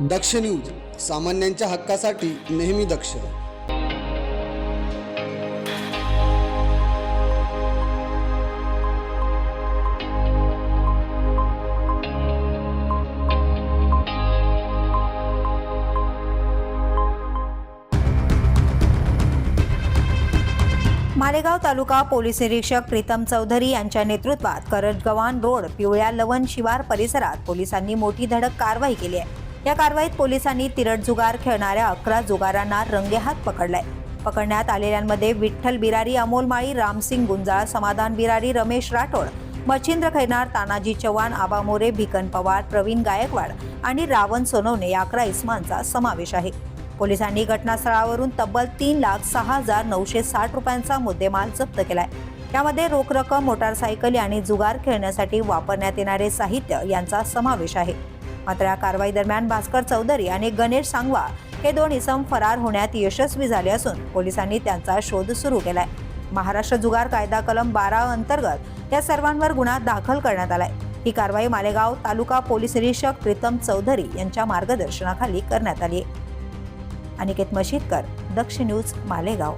दक्ष news सामान्यांच्या हक्कासाठी नेहमी दक्ष. मालेगाव तालुका पोलीस निरीक्षक प्रीतम चौधरी यांच्या नेतृत्वात करजगव्हाण रोड पिवळ्या लवण शिवार परिसरात पोलिसांनी मोठी धडक कारवाई केली आहे. या कारवाईत पोलिसांनी तिरट जुगार खेळणाऱ्या अकरा जुगारांना रंगेहात पकडलाय. पकडण्यात आलेल्यांमध्ये विठ्ठल बिरारी अमोल माळी रामसिंग गुंजाळ समाधान बिरारी रमेश राठोड मच्छिंद्र खैनार तानाजी चव्हाण आबा मोरे भिकन पवार प्रवीण गायकवाड आणि रावण सोनवणे या अकरा इस्मांचा समावेश आहे. पोलिसांनी घटनास्थळावरून तब्बल तीन लाख सहा हजार नऊशे साठ रुपयांचा मुद्देमाल जप्त केलाय. यामध्ये रोख रक्कम मोटारसायकली आणि जुगार खेळण्यासाठी वापरण्यात येणारे साहित्य यांचा समावेश आहे. मात्र या कारवाई दरम्यान भास्कर चौधरी आणि गणेश सांगवा हे दोन इसम फरार होण्यात यशस्वी झाले असून पोलिसांनी त्यांचा शोध सुरू केलाय. महाराष्ट्र जुगार कायदा कलम बारा अंतर्गत या सर्वांवर गुन्हा दाखल करण्यात आलाय. ही कारवाई मालेगाव तालुका पोलीस निरीक्षक प्रीतम चौधरी यांच्या मार्गदर्शनाखाली करण्यात आली आहे. अनिकेत मशीदकर दक्ष न्यूज मालेगाव.